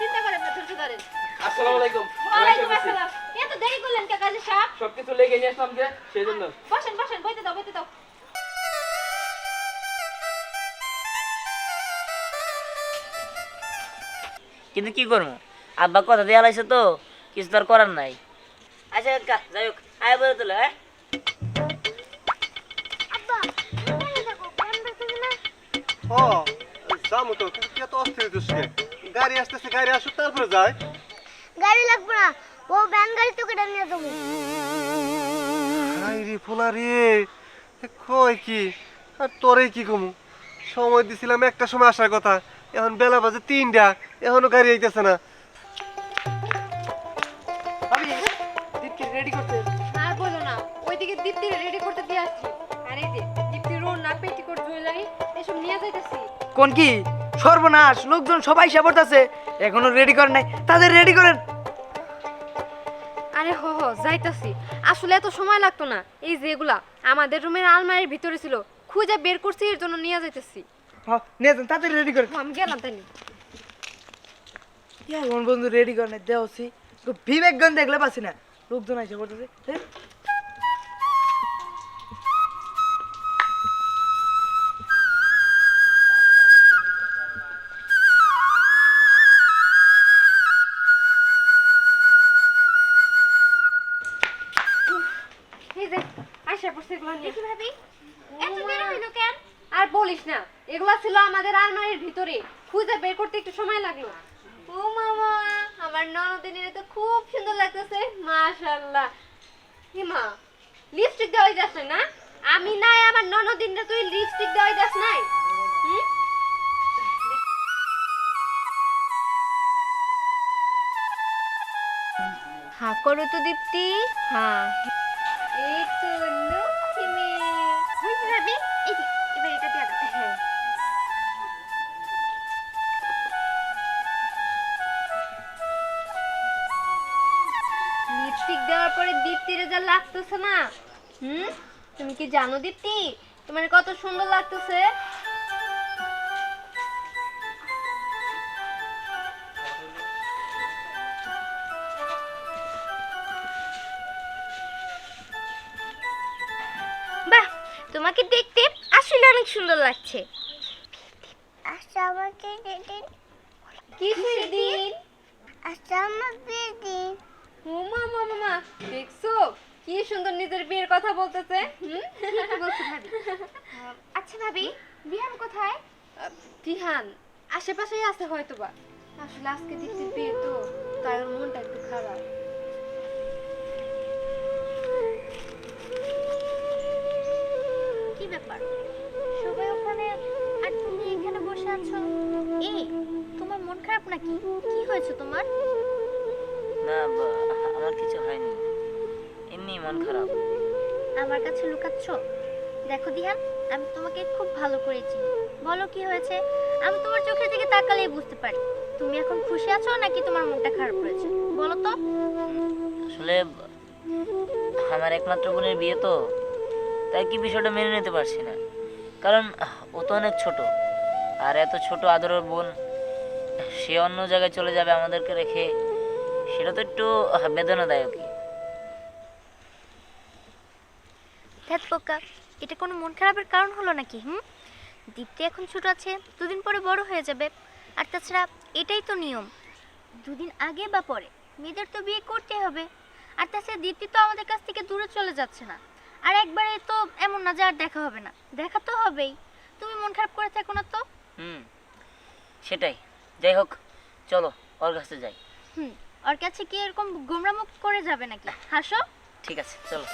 চিন্তা করেন না ধৈর্য ধরেন। আসসালামু আলাইকুম। ওয়ালাইকুম আসসালাম। এত দেরি করলেন কে কাজে সাহেব সবকিছু লেগে নিয়ে আসলাম যে সেইজন্য বসেন বসেন বইতে দাও বইতে দাও। কিন্তু কি করব? আব্বা কথা দিয়ে আলাইছে তো কিছু তো আর করার নাই। আচ্ছা কাকা যাই হোক আয় বলে তোলো হ্যাঁ? ও যাব তো কিন্তু কে তো অস্থির হইতেছ? কে? গাড়ি আসতেছে গাড়ি আসুক তারপরে যায় গাড়ি লাগবে না ও ভ্যান গাড়ি তো কেটে নিয়ে যাব। হাই রে ফোলা রে কয় কি? আর তোরে কি কমু? সময় দিছিলাম একটা সময় আসার কথা এখন বেলা বাজে তিনটা এখনও গাড়ি আইতেছে না। রেডি করতে। আর বলো না ওইদিকে দীপ্তি রেডি করতে দিয়ে আসছি। আর এই যে দীপ্তি রোড না পেটিকোট জুয়েলারি এসব নিয়ে যাইতেছি। কোন কি? সর্বনাশ লোকজন সবাই সে পড়তেছে। এখনও রেডি করেন নাই। তাদের রেডি করেন। আরে হ হ যাইতাছি। আসলে এত সময় লাগতো না। এই যে এগুলা আমাদের রুমের আলমারির ভিতরে ছিল। খুঁজে বের করছি এর জন্য নিয়ে যাইতেছি। হ্যাঁ নিয়ে যান তাদের রেডি করেন। আমি গেলাম তাইলে। এখন বন্ধু রেডি করেন দেওছি বিবেকগঞ্জ দেখলে পাচ্ছি না। লোকজন এসে পড়তেছে। এগুলো নিয়ে। ভাবি এত দেরি হইল কেন? আর বলিস না এগুলা ছিল আমাদের আলমারির ভিতরে। খুঁজে বের করতে একটু সময় লাগল। ও মামা আমার ননদিনের তো খুব সুন্দর লাগতেছে মাশাআল্লাহ। হিমা লিপস্টিক দেওয়াই যাস না? আমি নাই আমার ননদিনটা তুই লিপস্টিক দেওয়াই যাস নাই? হুম? হ্যাঁ করো তো দীপ্তি হ্যাঁ এই তো এবার দাও। হ্যাঁ। লিপস্টিক দেওয়ার পরে দীপ্তিরে যা লাগতেছে না, হুম? তুমি কি জানো দীপ্তি? তোমার কত সুন্দর লাগতেছে। তোমাকে দেখতে আসলে অনেক সুন্দর লাগছে। আচ্ছা আমাকে দিন কিসের দিন? আচ্ছা আমার দিন মামা মামা দেখছ? কি সুন্দর নিজের বিয়ের কথা বলতেছে হুম? বলছো ভাবি। আচ্ছা ভাবি বিহান কোথায়? বিহান আশেপাশেই আছে হয়তো বা আসলে আজকে দীপ্তির বিয়ে তো তাই ওর মনটা একটু খারাপ। ব্যাপার? সবাই ওখানে আর তুমি এখানে বসে আছো? এই তোমার মন খারাপ নাকি? কি হয়েছে তোমার? না আমার কিছু হয়নি। এমনি মন খারাপ। আমার কাছে লুকাচ্ছ? দেখো দিহান আমি তোমাকে খুব ভালো করে চিনি। বলো কি হয়েছে? আমি তোমার চোখের দিকে তাকালেই বুঝতে পারি। তুমি এখন খুশি আছো নাকি তোমার মনটা খারাপ হয়েছে বলো তো। আসলে আমার একমাত্র বোনের বিয়ে তো। তাই কি বিষয়টা মেনে নিতে পারছি না? কারণ ও তো অনেক ছোট। আর এত ছোট আদরের বোন, সে অন্য জায়গায় চলে যাবে আমাদেরকে রেখে, সেটা তো একটু বেদনাদায়কই। পোকা এটা কোনো মন খারাপের কারণ হলো নাকি, হুম? দীপ্তি এখন ছোট আছে, দুদিন পরে বড় হয়ে যাবে। আর তাছাড়া এটাই তো নিয়ম, দুদিন আগে বা পরে, মেয়েদের তো বিয়ে করতে হবে। আর তাছাড়া দীপ্তি তো আমাদের কাছ থেকে দূরে চলে যাচ্ছে না। আর একবারে তো এমন না যে আর দেখা হবে না। দেখা তো হবেই। তুমি মন খারাপ করে থাকো না তো। হুম সেটাই। যাই হোক চলো ওর কাছে যাই। হুম ওর কাছে কি এরকম গোমরামুখ করে যাবে নাকি? হাসো। ঠিক আছে চলো।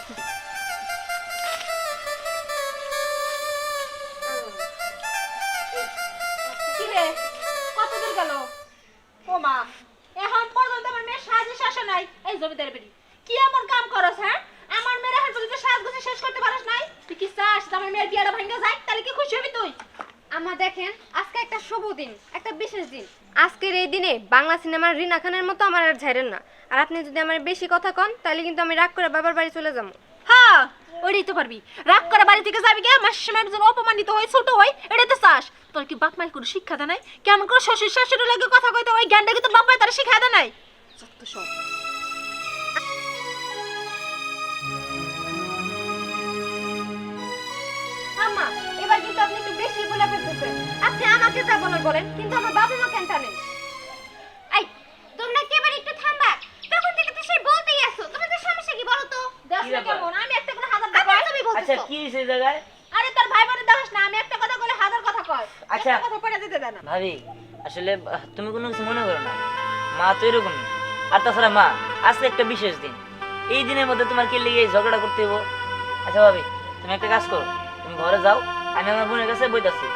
কি রে? কত দূর গেল? ও মা এখন পর্যন্ত আমার মেয়ে সাজে শাসন নাই। এই জমিদার বেরি কি এমন কাম করস হ্যাঁ? আমার মেয়ের এখন পর্যন্ত সাজ গুছে শেষ করতে পারিস নাই? তুই কি চাস যে আমার মেয়ের বিয়েটা ভাঙা যায়? তাহলে কি খুশি হবি তুই? আমা দেখেন আজকে একটা শুভ দিন একটা বিশেষ দিন। আজকের এই দিনে বাংলা সিনেমার রিনা খানের মতো আমার আর ঝাইরেন না। আর আপনি যদি আমার বেশি কথা কন তাহলে কিন্তু আমি রাগ করে বাবার বাড়ি চলে যাব। হ্যাঁ ওইটাই তো পারবি। রাগ করে বাড়ি থেকে যাবি গে? আমার সময়ের জন্য অপমানিত হই ছোট হই এটাই তো চাস। তোর কি বাপ মায়ের কোনো শিক্ষা দেয় নাই? কেমন করে শ্বশুর শাশুড়ির লাগে কথা কইতে ওই জ্ঞানটা কি তোর বাপ মায়ের তারা শিক্ষা দেয় নাই? যত সব। আপনি আমাকে যা বলার বলেন কিন্তু আমার বাবা মা কেন তোমরা কি এবার একটু থামবা? তখন থেকে তো সেই বলতেই আছো। তোমাদের সমস্যা কি বলো তো? ব্যাপার? কেমন আমি একটা করে হাজার আবার টাকা তুমি আচ্ছা কি জায়গায়? আরে তোর ভাই বোনের না আমি একটা কথা বলে হাজার কথা কয়। আচ্ছা। কথা পড়ে দিতে দেয় না। ভাবি আসলে তুমি কোনো কিছু মনে করো না। মা তো এরকমই আর তাছাড়া মা আজকে একটা বিশেষ দিন। এই দিনের মধ্যে তোমার কি লেগে ঝগড়া করতে হব আচ্ছা ভাবি তুমি একটা কাজ করো। তুমি ঘরে যাও আমি আমার বোনের কাছে বইতাছি।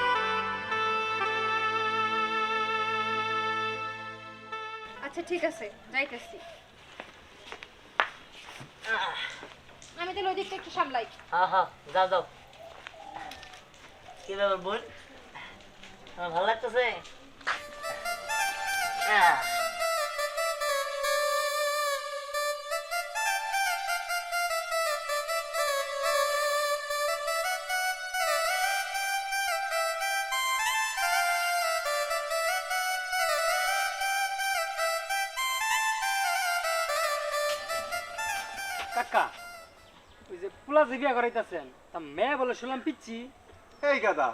ঠিক আছে, যাইতেছি। আমি তাহলে ওই দিকটা একটু সামলাই। হ্যাঁ হ্যাঁ যাও যাও। কি ব্যাপার, বোন? ভালো লাগতেছে? বিয়া করাইতেছেন। তা মেয়ে বলে শুনলাম পিচ্ছি। এই গাদা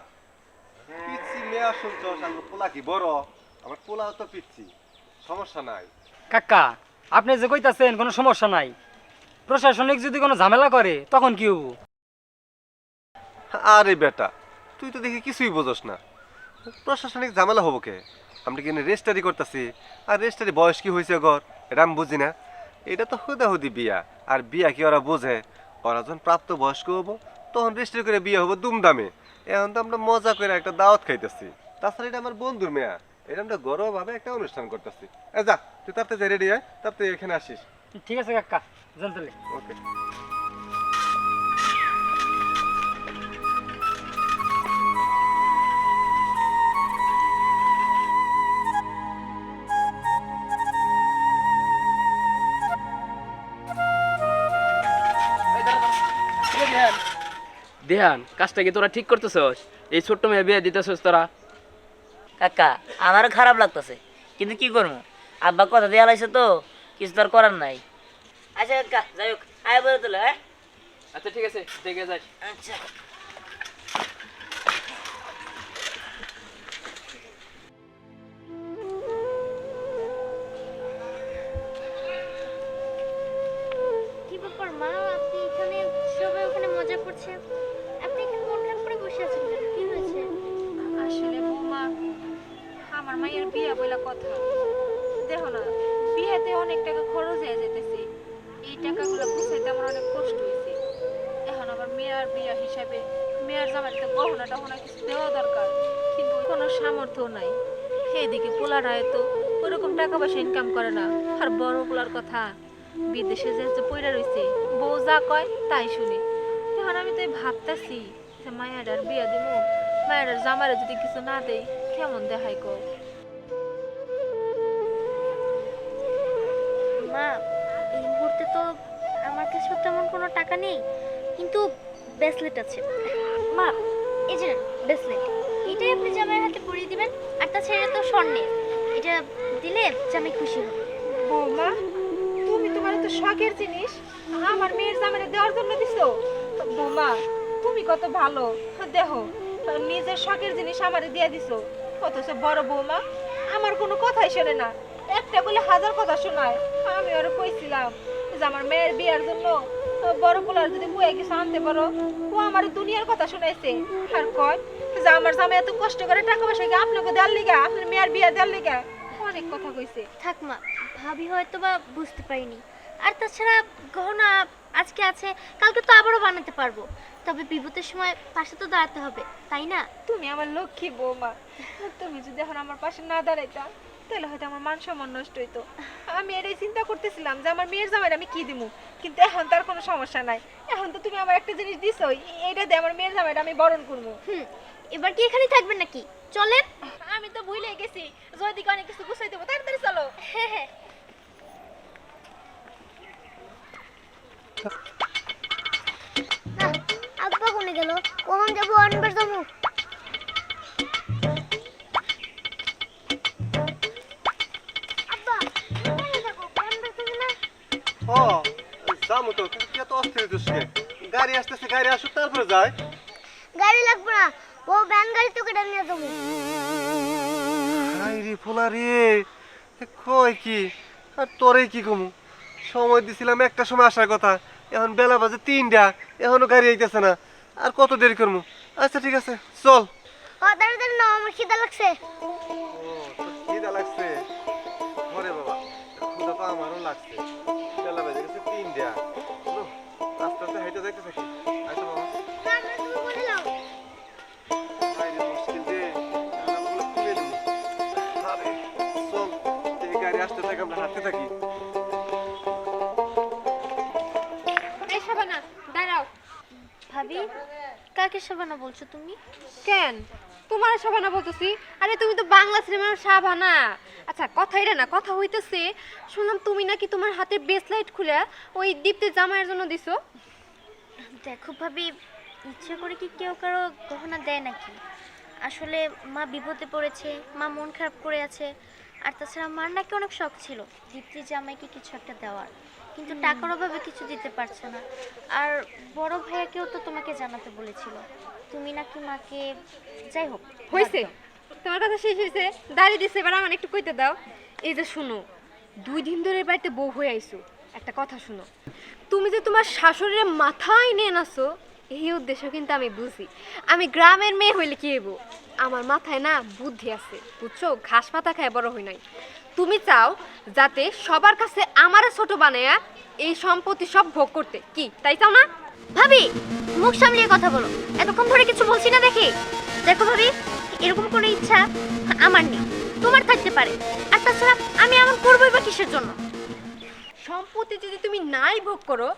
পিচ্ছি মেয়া শুনছস আমার পোলা কি বড়? আমার পোলা তো পিচ্ছি সমস্যা নাই। কাকা আপনি যে কইতাছেন কোনো সমস্যা নাই। প্রশাসনিক যদি কোনো ঝামেলা করে তখন কি হব? আরে বেটা তুই তো দেখি কিছুই বোঝস না। প্রশাসনিক ঝামেলা হব কে? আমরা কি রেজিস্টারি করতেছি? আর রেজিস্টারি বয়স কি হয়েছে গর? এটা আমি বুঝি না। এটা তো হুদাহুদি বিয়া আর বিয়া কি ওরা বোঝে? ওরা যখন প্রাপ্ত বয়স্ক হব তখন বৃষ্টি করে বিয়ে হব দুমদামে। এখন তো আমরা মজা করে একটা দাওয়াত খাইতেছি। তাছাড়া এটা আমার বন্ধুর মেয়া। এটা আমরা গৌরবভাবে একটা অনুষ্ঠান করতেছি। যা তুই তাড়াতাড়ি রেডি হয় তাড়াতাড়ি এখানে আসিস। ঠিক আছে কাকা জানতে ওকে। দেহান কাজটা কি তোরা ঠিক করতেছস? এই ছোট্ট মেয়ে বিয়ে দিতেছস তোরা? কাকা আমারও খারাপ লাগতেছে। কিন্তু কি করব? আব্বা কথা দেওয়া লাগছে তো কিছু তো আর করার নাই। আচ্ছা কাকা যাই হোক আয় বলে তোলে হ্যাঁ? আচ্ছা ঠিক আছে দেখে যাই। আচ্ছা। বইলা কথা। দেখো না, বিয়েতে অনেক টাকা খরচ হয়ে যেতেছে। এই টাকাগুলো গুছাইতে আমার অনেক কষ্ট হয়েছে এখন আবার মেয়ার বিয়া হিসাবে মেয়ের জামাইতে গহনা টহনা কিছু দেওয়া দরকার, কিন্তু কোনো সামর্থ্য নাই। এইদিকে পোলারা তো ওরকম টাকা পয়সা ইনকাম করে না। আর বড় পোলার কথা, বিদেশে যে যে রইছে, বউ যা কয় তাই শুনি। এখন আমি তো ভাবতেছি যে মায়াডার বিয়া দিব মায়াডার জামারে যদি কিছু না দেই, কেমন দেখাই কো তেমন কোনো টাকা নেই, কিন্তু ব্রেসলেট আছে। মা, এই যে ব্রেসলেট এটাই আপনি জামাইয়ের হাতে পরিয়ে দিবেন, আর তাছাড়া তো স্বর্ণের। এটা দিলে জামাই খুশি হবে। বৌমা, তুমি তোমার তো শখের জিনিস, আমার মেয়ের জামারে দেওয়ার জন্য দিছো। বৌমা, তুমি কত ভালো, দেখো, নিজের শখের জিনিস আমারে দিয়ে দিছো। অথচ বড় বৌমা, আমার কোনো কথাই শোনে না। একটা বলে হাজার কথা শোনায়, আমি ওরা কইছিলাম। যে আমার মেয়ের বিয়ার জন্য বড় পোলার যদি বয়ে কিছু আনতে পারো ও আমার দুনিয়ার কথা শুনাইছে। আর কয় যে আমার জামাই এত কষ্ট করে টাকা পয়সা আপনাকে দেওয়ার লিগা? আপনার মেয়ের বিয়া দেওয়ার লিগা? অনেক কথা কইছে। থাক মা ভাবি হয়তো বা বুঝতে পারিনি। আর তাছাড়া গহনা আজকে আছে কালকে তো আবারও বানাতে পারব। তবে বিপদের সময় পাশে তো দাঁড়াতে হবে তাই না? তুমি আমার লক্ষ্মী বৌমা। তুমি যদি এখন আমার পাশে না দাঁড়াইতা তাহলে হয়তো আমার মান সম্মান নষ্ট হইতো। আমি এটাই চিন্তা করতেছিলাম যে আমার মেয়ের জামাইয়ের আমি কি দিমু? কিন্তু এখন তার কোনো সমস্যা নাই। এখন তো তুমি আমার একটা জিনিস দিছো এইটা দিয়ে আমার মেয়ের জামাইটা আমি বরণ করব। হুম এবার কি এখানে থাকবেন নাকি? চলেন। আমি তো ভুলে গেছি জয়দিকে অনেক কিছু গুছাই দেবো তাড়াতাড়ি চলো। হ্যাঁ হ্যাঁ। না কখন যাব? আনবার যাব। ও যাব তো কিন্তু তুই এত অস্থির হইছিস কে? গাড়ি আসতেছে গাড়ি আসুক তারপরে যায় গাড়ি লাগবে না ও ভ্যান গাড়ি তো কেটে নিয়ে যাব। হাই রে ফুলা রে কয় কি? আর তোরে কি কমু? সময় দিছিলাম একটা সময় আসার কথা এখন বেলা বাজে তিনটা এখনও গাড়ি আইতেছে না আর কত দেরি করব আচ্ছা ঠিক আছে চল। ও তাড়াতাড়ি না আমার খিদা লাগছে। খিদা লাগছে। বাবা। তো আমারও লাগছে। বেলা বাজে গেছে তিনটা। চলো, আস্তে আস্তে হাইটে যাইতে থাকি। আচ্ছা বাবা। আসতে আমরা হাঁটতে দাঁড়াও। ভাবি কাকে সাবানা বলছো তুমি? কেন? তোমার শাবানা বলতেছি। আরে তুমি তো বাংলা সিনেমার শাবানা। আচ্ছা কথা এটা না কথা হইতেছে শুনলাম তুমি নাকি তোমার হাতে ব্রেসলাইট খুলে ওই দীপ্তি জামাইয়ের জন্য দিছো। দেখো ভাবি ইচ্ছে করে কি কেউ কারও গহনা দেয় নাকি? আসলে মা বিপদে পড়েছে মা মন খারাপ করে আছে আর তাছাড়া মার নাকি অনেক শখ ছিল দীপ্তি জামাইকে কিছু একটা দেওয়ার। কিন্তু টাকার অভাবে কিছু দিতে পারছে না। আর বড় ভাইয়াকেও তো তোমাকে জানাতে বলেছিল। তুমি নাকি মাকে যাই হোক হয়েছে তোমার কথা শেষ হয়েছে। দাঁড়িয়ে দিছে, এবার আমার একটু কইতে দাও। এই যে শুনো, দুই দিন ধরে বাড়িতে বউ হয়ে আইছো। একটা কথা শুনো, তুমি যে তোমার শাশুড়ির মাথায় নিয়ে নাচো, এই উদ্দেশ্য কিন্তু আমি বুঝি। আমি গ্রামের মেয়ে হইলে কি হইব? আমার মাথায় না বুদ্ধি আছে, বুঝছ? ঘাস পাতা খায় বড় হই নাই। তুমি চাও যাতে সবার কাছে আমারে ছোট বানায়া এই সম্পত্তি সব ভোগ করতে। কি, তাই চাও না? ভাবি, মুখ সামলিয়ে কথা বলো। এতক্ষণ ধরে কিছু বলছি না দেখি? দেখো ভাবি এরকম কোনো ইচ্ছা আমার নেই। তোমার থাকতে পারে। আর তাছাড়া আমি এমন করবোই বা কিসের জন্য? সম্পত্তি যদি তুমি নাই ভোগ করো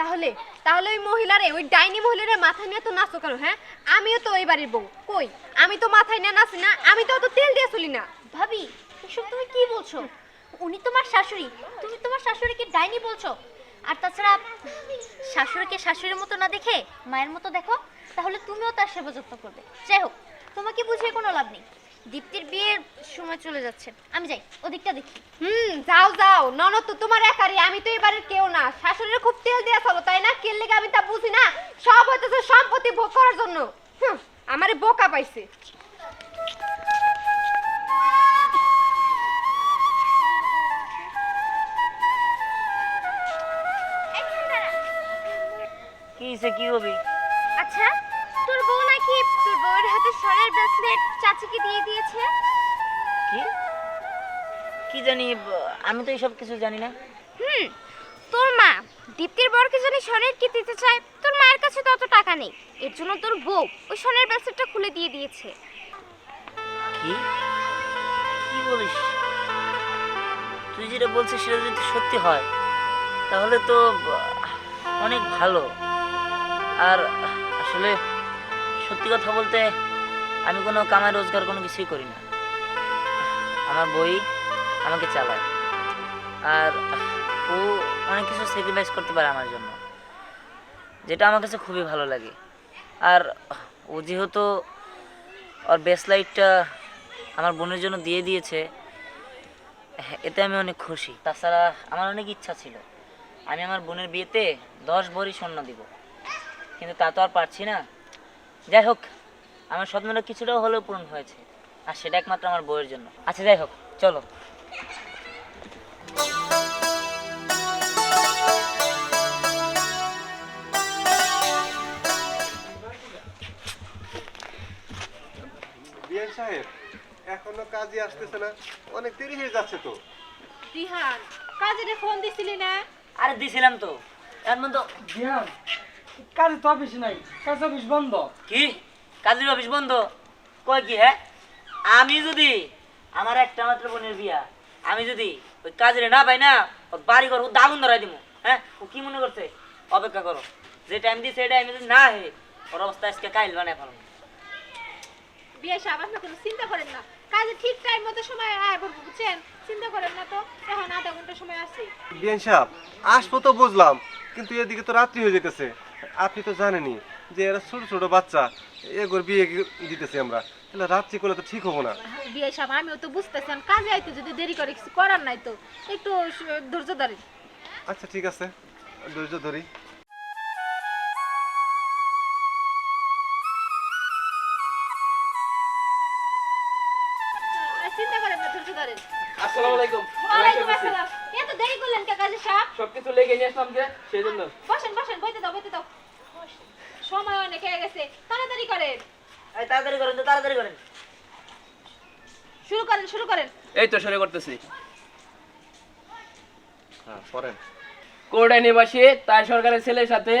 তাহলে তাহলে ওই মহিলারে ওই ডাইনি মহিলারে মাথায় নিয়ে তো নাচো কেন হ্যাঁ? আমিও তো ওই বাড়ির বউ। কই? আমি তো মাথায় নিয়ে নাচি না আমি তো অত তেল দিয়ে চলি না। ভাবি এসব তুমি কি বলছো? উনি তোমার শাশুড়ি তুমি তোমার শাশুড়িকে ডাইনি বলছো? আর তাছাড়া শাশুড়িকে শাশুড়ির মতো না দেখে মায়ের মতো দেখো তাহলে তুমিও তার সেবা যত্ন করবে। যাই হোক তোমাকে বুঝিয়ে কোনো লাভ নেই। দীপ্তির বিয়ের সময় চলে যাচ্ছে। আমি যাই ওদিকটা দেখি। হুম যাও যাও। ননদ তো তোমার একারই আমি তো এই বাড়ির কেউ না। শাশুড়ির খুব তেল দিয়ে চলো তাই না? কেল লেগে আমি তা বুঝি না। সব হইতেছে সম্পত্তি ভোগ করার জন্য। আমারে বোকা পাইছে। কি হবে? আচ্ছা তোর বউ নাকি বউয়ের হাতে স্বর্ণের ব্রেসলেট চাচিকে দিয়ে দিয়েছে। কি? কি জানি আমি তো এইসব কিছু জানি না। হুম তোর মা দীপ্তির বরকে জানি স্বর্ণের কি দিতে চায় তোর মায়ের কাছে তো অত টাকা নেই। এর জন্য তোর বউ ওই স্বর্ণের ব্রেসলেটটা খুলে দিয়ে দিয়েছে। কি? কি বলিস? তুই যেটা বলছিস সেটা যদি সত্যি হয় তাহলে তো অনেক ভালো। আর আসলে সত্যি কথা বলতে, আমি কোনো কামাই রোজগার কোনো কিছুই করি না। আমার বই আমাকে চালায়। আর ও অনেক কিছু স্যাক্রিফাইস করতে পারে আমার জন্য, যেটা আমার কাছে খুবই ভালো লাগে। আর ও যেহেতু ওর বেসলাইটটা আমার বোনের জন্য দিয়ে দিয়েছে, এতে আমি অনেক খুশি। তাছাড়া আমার অনেক ইচ্ছা ছিল, আমি আমার বোনের বিয়েতে দশ ভরি স্বর্ণ দিব। কিন্তু তা তো আর পারছি না। যাই হোক আমার স্বপ্নটা কিছুটাও হলেও পূরণ হয়েছে আর সেটা একমাত্র আমার বইয়ের জন্য। আচ্ছা যাই হোক চলো। বিয়ান সাহেব এখনও কাজে আসতেছে না। অনেক দেরি হয়ে যাচ্ছে তো। দিহান কাজে ফোন দিছিলি না? আরে দিছিলাম তো। এর মধ্যে বিহান কাজে তো অফিস নাই কাজ অফিস বন্ধ। কি? কাজের অফিস বন্ধ? কয় কি হ্যাঁ? আমি যদি আমার একটা মাত্র বোনের বিয়া আমি যদি ওই কাজের না পাই না ওর বাড়ি ঘর ও দাগুন ধরাই দিব হ্যাঁ? ও কি মনে করছে? অপেক্ষা করো যে টাইম দিই সেই টাইমে যদি না হে ওর অবস্থা আজকে কাইল বানায় ফেলো বিয়ে সাবাস না কোনো চিন্তা করেন না। কাজে ঠিক টাইম মতো সময় আয় করব বুঝছেন? চিন্তা করেন না তো এখন আধা ঘণ্টা সময় আছে। বিয়ান সাহেব আসব তো বুঝলাম কিন্তু এদিকে তো রাত্রি হয়ে যেতেছে আপনি তো জানেনই যে এরা ছোট ছোট বাচ্চা এগুলো বিয়ে দিতেছি আমরা। তাহলে রাত্রি করলে তো ঠিক হব না। বিয়ে সাহেব আমিও তো বুঝতেছি কাজে আইতে যদি দেরি করে কিছু করার নাই তো। একটু ধৈর্য ধরেন। আচ্ছা ঠিক আছে। ধৈর্য ধরি। সবকিছু নিয়ে আসলাম যে সেই জন্য বসেন বসেন বইতে দাও বইতে দাও। সময় অনেক হয়ে গেছে। তাড়াতাড়ি করেন। এই তাড়াতাড়ি করেন তো তাড়াতাড়ি করেন। শুরু করেন শুরু করেন। এই তো শুরু করতেছি। হ্যাঁ নিবাসী তাই সরকারের ছেলের সাথে